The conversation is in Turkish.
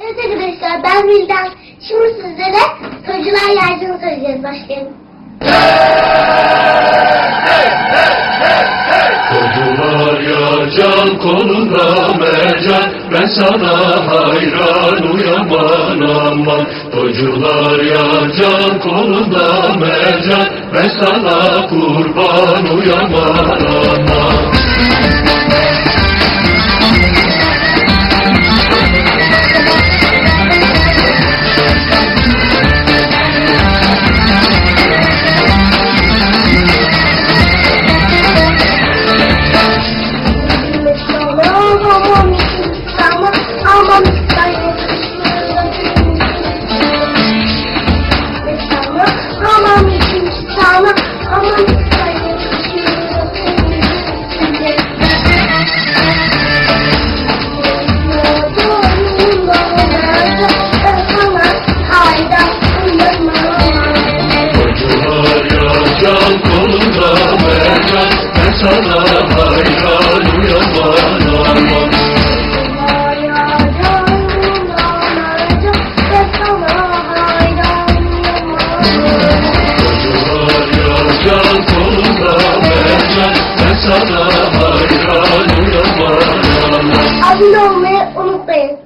Evet arkadaşlar ben Bilden. Şimdi sizlere Soycular Yardımı söyleyeceğiz başkanım. Kocular ya can kolunda mercan Ben sana hayran uyaman aman Kocular ya can kolunda mercan Ben sana kurban uyaman Abone olmayı